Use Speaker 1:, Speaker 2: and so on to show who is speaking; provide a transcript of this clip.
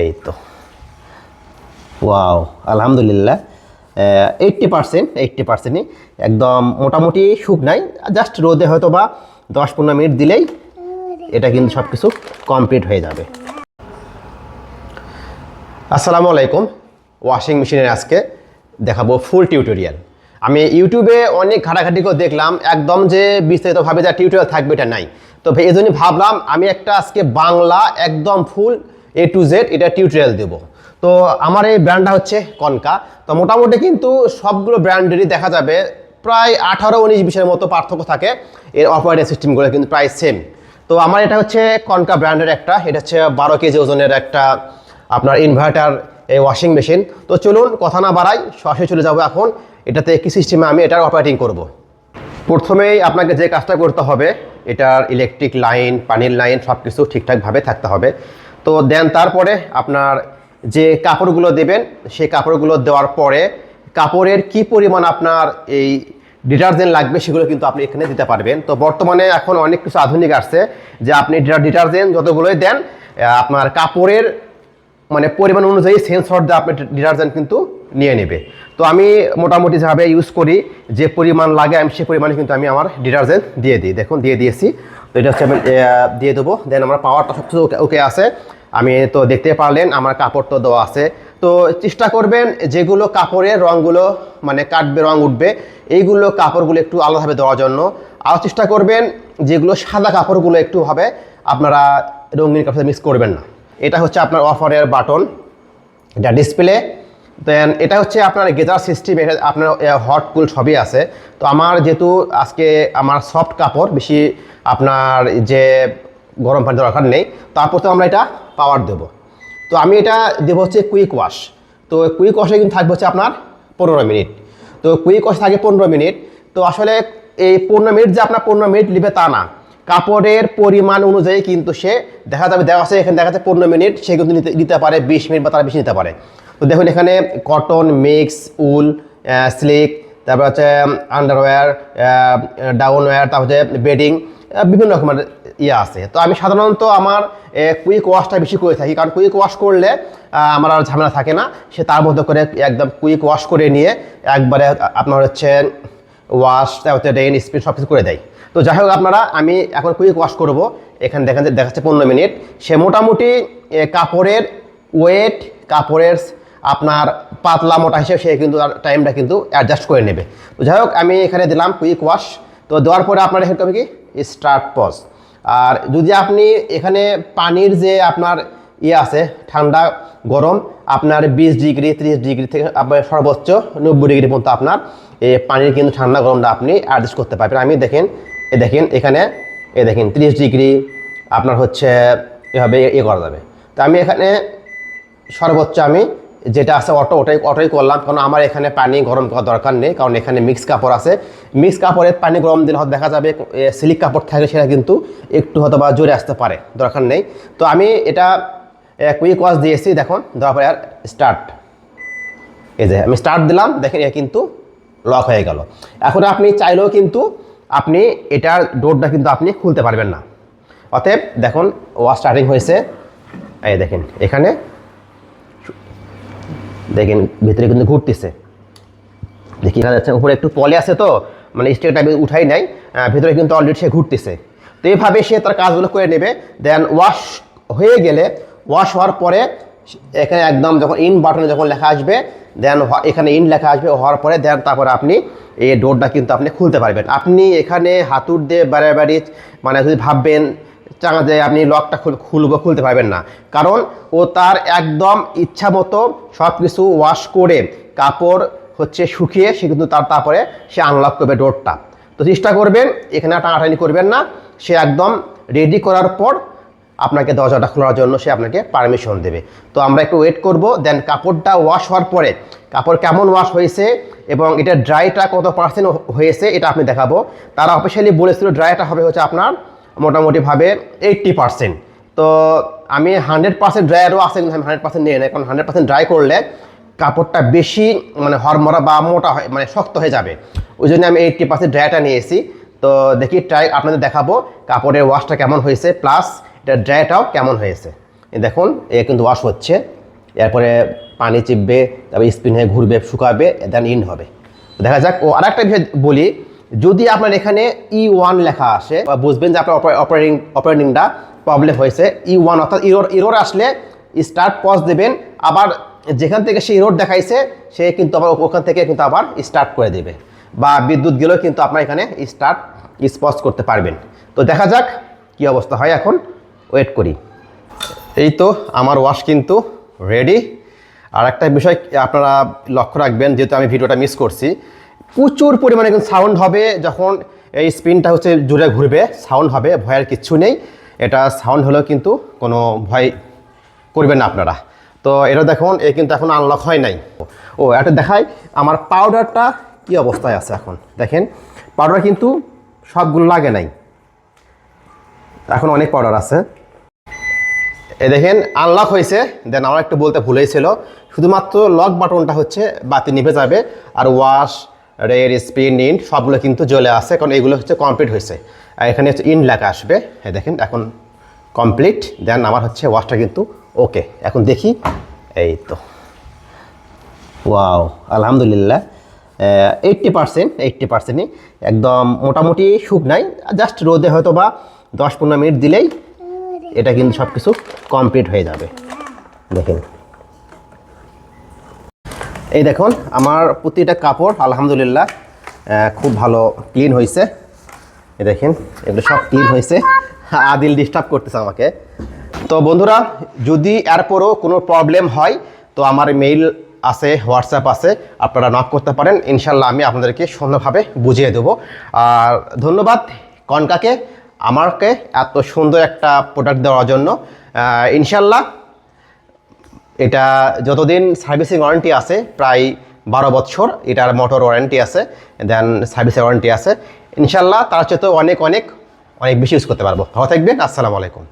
Speaker 1: এই তো ওয়াও আলহামদুলিল্লাহ এইট্টি পার্সেন্ট এইট্টি পার্সেন্টই একদম মোটামুটি সুখ নাই। জাস্ট রোদে হয়তো বা দশ পনেরো মিনিট দিলেই এটা কিন্তু সব কিছু কমপ্লিট হয়ে যাবে। আসসালামু আলাইকুম। ওয়াশিং মেশিনের আজকে দেখাবো ফুল টিউটোরিয়াল আমি ইউটিউবে অনেক ঘাটাঘাটি করে দেখলাম, একদম যে বিস্তারিতভাবে যা টিউটোরিয়াল থাকবে এটা নাই। তো এই জন্যই ভাবলাম, আমি একটা আজকে বাংলা একদম ফুল এ টু জেড এটা টিউটোরিয়াল দেবো। তো আমার এই ব্র্যান্ডটা হচ্ছে কনকা তো মোটামুটি কিন্তু সবগুলো ব্র্যান্ডেরই দেখা যাবে, প্রায় আঠারো উনিশ বিশের মতো পার্থক্য থাকে। এর অপারেটিং সিস্টেমগুলো কিন্তু প্রায় সেম তো আমার এটা হচ্ছে কনকা ব্র্যান্ডের একটা, এটা হচ্ছে বারো কেজি ওজনের একটা আপনার ইনভার্টার এই ওয়াশিং মেশিন তো চলুন কথা না বাড়াই, সরাসরি চলে যাব এখন। এটাতে কি সিস্টেমে আমি এটার অপারেটিং করব। প্রথমেই আপনাকে যে কাজটা করতে হবে, এটার ইলেকট্রিক লাইন পানির লাইন সব কিছু ঠিকঠাকভাবে থাকতে হবে। তো দেন তারপরে আপনার যে কাপড়গুলো দেবেন, সেই কাপড়গুলো দেওয়ার পরে কাপড়ের কি পরিমাণ আপনার এই ডিটারজেন্ট লাগবে সেগুলো কিন্তু আপনি এখানে দিতে পারবেন। তো বর্তমানে এখন অনেক কিছু আধুনিক আসছে যে আপনি ডিটারজেন্ট যতগুলোই দেন আপনার কাপড়ের মানে পরিমাণ অনুযায়ী সেন্সর দিয়ে আপনার ডিটারজেন্ট কিন্তু নিয়ে নেবে। তো আমি মোটামুটি যেভাবে ইউজ করি, যে পরিমাণ লাগে আমি সে পরিমাণে কিন্তু আমি আমার ডিটারজেন্ট দিয়ে দিই। দেখুন, দিয়ে দিয়েছি। তো এটা হচ্ছে আমি দিয়ে দেবো। দেন আমার পাওয়ারটা সব কিছু ওকে ওকে আছে। আমি তো দেখতে পারলেন, আমার কাপড় তো দেওয়া আছে। তো চেষ্টা করবেন যেগুলো কাপড়ের রঙগুলো মানে কাটবে, রং উঠবে, এইগুলো কাপড়গুলো একটু আলাদাভাবে দেওয়ার জন্য। আর চেষ্টা করবেন যেগুলো সাদা কাপড়গুলো একটু হবে, আপনারা রঙিন কাপড়ে মিক্স করবেন না। এটা হচ্ছে আপনার অফারের বাটন, এটা ডিসপ্লে। দেন এটা হচ্ছে আপনার গেজার সিস্টেম, এটা আপনার হট কুল সবই আছে। তো আমার যেহেতু আজকে আমার সফট কাপড়, বেশি আপনার যে গরম পানি দরকার নেই। তারপর তো আমরা এটা পাওয়ার দেব। তো আমি এটা দেবো হচ্ছে কুইক ওয়াশ তো কুইক ওয়াশে কিন্তু থাকবে হচ্ছে আপনার পনেরো মিনিট। তো কুইক ওয়াশ থাকে পনেরো মিনিট। তো আসলে এই পনেরো মিনিট যে আপনার পনেরো মিনিট নেবে তা না। কাপড়ের পরিমাণ অনুযায়ী কিন্তু সে দেখা যাবে, দেওয়া আছে এখানে দেখা যাচ্ছে পনেরো মিনিট, সে কিন্তু নিতে নিতে পারে, বিশ মিনিট বা তার বেশি নিতে পারে। তো দেখুন এখানে কটন মিক্স উল স্লিক তারপর হচ্ছে আন্ডারওয়্যার ডাউনওয়্যার তারপর হচ্ছে বেডিং বিভিন্ন রকমের ইয়ে আছে। তো আমি সাধারণত আমার কুইক ওয়াশটা বেশি করে থাকি। কারণ কুইক ওয়াশ করলে আমার আর ঝামেলা থাকে না। সে তার মধ্যে করে একদম কুইক ওয়াশ করে নিয়ে একবারে আপনার হচ্ছে ওয়াশ তারপরে রেইন স্পিন সব কিছু করে দেয়। তো যাই হোক আপনারা, আমি এখন কুইক ওয়াশ করব। এখানে দেখেন যে দেখাচ্ছে পনেরো মিনিট। সে মোটামুটি কাপড়ের ওয়েট কাপড়ের আপনার পাতলা মোটা হিসেবে সে কিন্তু তার টাইমটা কিন্তু অ্যাডজাস্ট করে নেবে। তো যাই হোক, আমি এখানে দিলাম কুইক ওয়াশ তো দেওয়ার পরে আপনার এখানে কি? স্টার্ট পজ আর যদি আপনি এখানে পানির যে আপনার ইয়ে আছে, ঠান্ডা গরম, আপনার বিশ ডিগ্রি, ত্রিশ ডিগ্রি থেকে আপনার সর্বোচ্চ নব্বই ডিগ্রি পর্যন্ত আপনার এই পানির কিন্তু ঠান্ডা গরমটা আপনি অ্যাডজাস্ট করতে পারবেন। আমি দেখেন, এ দেখেন এখানে, এ দেখেন ত্রিশ ডিগ্রি আপনার হচ্ছে এভাবে ইয়ে করা যাবে। তো আমি এখানে সর্বোচ্চ আমি যেটা আছে অটো, ওটাই অটোই করলাম। কারণ আমার এখানে পানি গরম করার দরকার নেই, কারণ এখানে মিক্স কাপড় আছে। মিক্স কাপড়ের পানি গরম দিলে হয়তো দেখা যাবে সিলিক কাপড় থাকে সেটা কিন্তু একটু হয়তো বা জোরে আসতে পারে, দরকার নেই। তো আমি এটা কুইক ওয়াশ দিয়েছি দেখুন, দেওয়ার পরে আর স্টার্ট এই যে, আমি স্টার্ট দিলাম, দেখেন এ কিন্তু লক হয়ে গেল। এখন আপনি চাইলেও কিন্তু আপনি এটার ডোরটা কিন্তু আপনি খুলতে পারবেন না। অতএব, দেখুন ওয়াশ স্টার্টিং হয়েছে। এই দেখেন, এখানে দেখেন ভিতরে কিন্তু ঘুরতেছে। দেখি, দেখা যাচ্ছে উপরে একটু পলে আছে তো মানে স্টেকটা উঠাই নাই ভিতরে কিন্তু অলরেডি সে ঘুরতেছে। তো এইভাবে সে তার কাজগুলো করে নেবে দেন ওয়াশ হয়ে গেলে ওয়াশ হওয়ার পরে এখানে একদম যখন ইন বাটনে যখন লেখা আসবে দেন এখানে ইন লেখা আসবে, হওয়ার পরে দেন তারপরে আপনি এই ডোরটা কিন্তু আপনি খুলতে পারবেন। আপনি এখানে হাতুর দিয়ে বাড়াবাড়ি মানে যদি ভাববেন চাঙা যে আপনি লকটা খুল খুলবো খুলতে পারবেন না। কারণ ও তার একদম ইচ্ছা মতো সব কিছু ওয়াশ করে কাপড় হচ্ছে শুকিয়ে সে কিন্তু তার তারপরে সে আনলক করবে ডোরটা তো চেষ্টা করবেন, এখানে টানাটানি করবেন না। সে একদম রেডি করার পর আপনাকে দরজাটা খোলার জন্য সে আপনাকে পারমিশন দেবে। তো আমরা একটু ওয়েট করব দেন কাপড়টা ওয়াশ হওয়ার পরে, কাপড় কেমন ওয়াশ হয়েছে এবং এটা ড্রাইটা কত পার্সেন্ট হয়েছে, এটা আপনি দেখাবো। তারা অফিসিয়ালি বলেছিল ড্রাইটা হবে হচ্ছে আপনার মোটামুটিভাবে এইট্টি পার্সেন্ট তো আমি হান্ড্রেড পার্সেন্ট ড্রায়ারও আছে, কিন্তু আমি হান্ড্রেড পার্সেন্ট নিয়ে নেই, কারণ হান্ড্রেড পার্সেন্ট ড্রাই করলে কাপড়টা বেশি মানে হরমরা বা মোটা হয় মানে শক্ত হয়ে যাবে। ওই জন্য আমি এইট্টি পার্সেন্ট ড্রায়ারটা নিয়ে এসেছি তো দেখি ট্রাই আপনাদের দেখাবো কাপড়ের ওয়াশটা কেমন হয়েছে প্লাস এটা ড্রাইটাও কেমন হয়েছে। দেখুন, এ কিন্তু ওয়াশ হচ্ছে। এরপরে পানি চিপবে, তারপরে স্পিন হয়ে ঘুরবে, শুকাবে দেন ইন হবে। দেখা যাক, ও আরেকটা বিষয় বলি যদি আপনার এখানে ই ওয়ান লেখা আসে, বা বুঝবেন যে আপনার অপারেটিং অপারেটিংটা প্রবলেম হয়েছে ই ওয়ান অর্থাৎ ইরোর ইরোর আসলে স্টার্ট পজ দেবেন, আবার যেখান থেকে সে ইরোর দেখাইছে, সে কিন্তু আবার ওখান থেকে কিন্তু আবার স্টার্ট করে দেবে। বা বিদ্যুৎ গেলেও কিন্তু আপনার এখানে স্টার্ট স্পজ করতে পারবেন। তো দেখা যাক কি অবস্থা হয় এখন। ওয়েট করি। এই তো আমার ওয়াশ কিন্তু রেডি আর একটা বিষয় আপনারা লক্ষ্য রাখবেন, যেহেতু আমি ভিডিওটা মিস করছি প্রচুর পরিমাণে কিন্তু সাউন্ড হবে যখন এই স্পিনটা হচ্ছে জুড়ে ঘুরবে। সাউন্ড হবে, ভয়ের কিচ্ছু নেই। এটা সাউন্ড হলেও কিন্তু কোনো ভয় করবেন না আপনারা। তো এটা দেখুন, এ কিন্তু এখন আনলক হয় নাই। ও এটা দেখায় আমার পাউডারটা কি অবস্থায় আছে এখন? দেখেন পাউডার কিন্তু সবগুলো লাগে নাই। এখন অনেক পাউডার আছে। এ দেখেন আনলক হয়েছে। দেন আমার একটু বলতে ভুলেছিল শুধুমাত্র লক বাটনটা হচ্ছে বাতি নিভে যাবে আর ওয়াশ রেড স্পিন ইন সবগুলো কিন্তু জ্বলে আসে কারণ এগুলো হচ্ছে কমপ্লিট হয়েছে। আর এখানে হচ্ছে ইন লেখা আসবে। দেখেন, এখন কমপ্লিট দেন আমার হচ্ছে ওয়াশটা কিন্তু ওকে এখন দেখি, এই তো। ওয়াও আলহামদুলিল্লাহ। এইট্টি পার্সেন্ট এইট্টি পার্সেন্টই একদম মোটামুটি সুখ নাই জাস্ট রোদে হয়তো বা দশ পনেরো মিনিট দিলেই এটা কিন্তু সব কিছু কমপ্লিট হয়ে যাবে। দেখেন। এই দেখুন, আমার প্রতিটা কাপড়, আলহামদুলিল্লাহ খুব ভালো ক্লিন হয়েছে এই দেখেন, এগুলো সব ক্লিন হয়েছে আদিল ডিস্টার্ব করতেছে আমাকে। তো বন্ধুরা, যদি এরপরও কোনো প্রবলেম হয়, তো আমার মেইল আছে হোয়াটসঅ্যাপ আছে, আপনারা নক করতে পারেন। ইনশাল্লাহ আমি আপনাদেরকে সুন্দরভাবে বুঝিয়ে দেবো। আর ধন্যবাদ কনকাকে, আমাকে এত সুন্দর একটা প্রোডাক্ট দেওয়ার জন্য। ইনশাল্লাহ এটা যতদিন সার্ভিসিং ওয়ারেন্টি আছে, প্রায় বারো বছর এটার মোটর ওয়ারেন্টি আছে, দেন সার্ভিসের ওয়ারেন্টি আছে। ইনশাল্লাহ তার চেয়ে অনেক অনেক অনেক বেশি ইউজ করতে পারব। ভালো থাকবেন, আসসালামু আলাইকুম।